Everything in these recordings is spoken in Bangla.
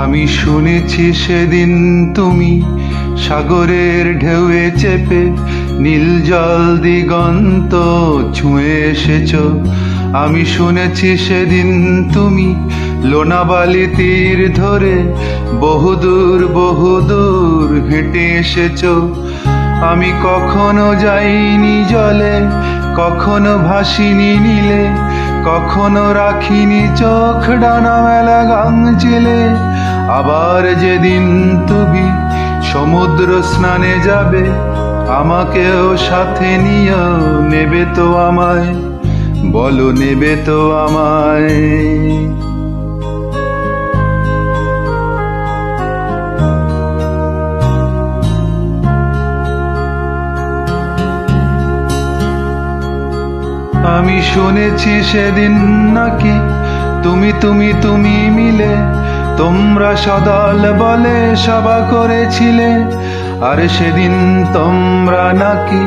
আমি শুনেছি সেদিন তুমি সাগরের ঢেউয়ে চেপে নীল জল দিগন্ত ছুঁয়ে এসেছ। আমি শুনেছি সেদিন তুমি লোনাবালি তীর ধরে বহুদূর বহুদূর হেঁটে এসেছ। আমি কখনো যাইনি জলে, কখনো ভাসিনি নীলে কখনো রাখিনি চোখ, ডানা মেলা গাংচিলে আবার যেদিন তুমি সমুদ্র স্নানে যাবে, আমাকেও সাথে নিয়ে নেবে তো আমায়, বলো নেবে তো আমায়। আমি শুনেছি সেদিন নাকি তুমি তুমি তুমি মিলে তোমরা সদল বলে সভা করেছিলে। আর সেদিন তোমরা নাকি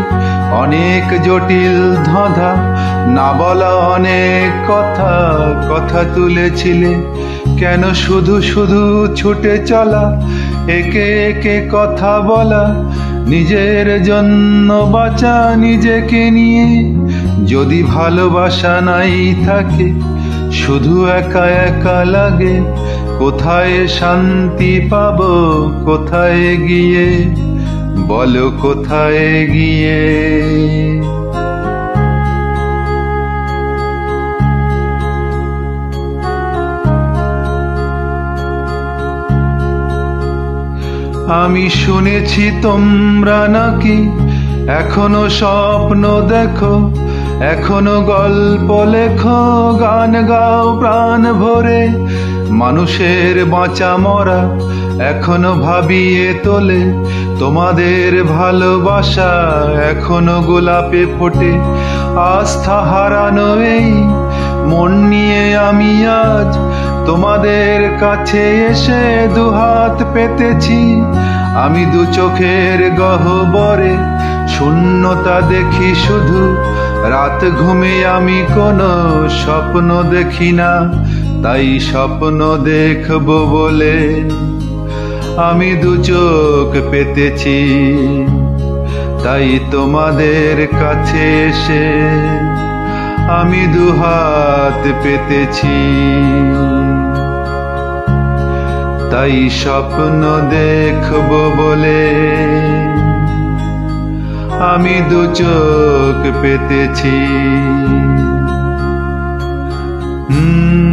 অনেক জটিল ধঁধা, না বলা অনেক কথা কথা তুলেছিলে। কেন শুধু শুধু ছুটে চলা, একে একে কথা বলা, নিজের জন্য বাঁচা নিজেকে নিয়ে? যদি ভালোবাসা নাই থাকে, শুধু একা একা লাগে, কোথায় শান্তি পাব, কোথায় গিয়ে বলো কোথায় গিয়ে আমি শুনেছি তোমরা নাকি এখনও স্বপ্ন দেখো এখনও গল্প, লেখো, গান গাও, প্রাণ ভরে। মানুষের বাঁচা, মরা এখনও ভাবিয়ে তোলে। তোমাদের ভালোবাসা এখনও গোলাপে ফোটে। আস্থা হারানো এই মন নিয়ে আমি আজ তোমাদের কাছে এসে দুহাত পেতেছি। আমি দু চোখের গহ্বরে, শূন্যতা দেখি শুধু রাত ঘুমে আমি কোনো স্বপ্ন দেখি না, তাই স্বপ্ন দেখব বলে আমি দু চোখ পেতেছি। তাই তোমাদের কাছে এসে আমি দুহাত পেতেছি। তাই স্বপ্ন দেখব বলে আমি দু চোখ পেতেছি হুম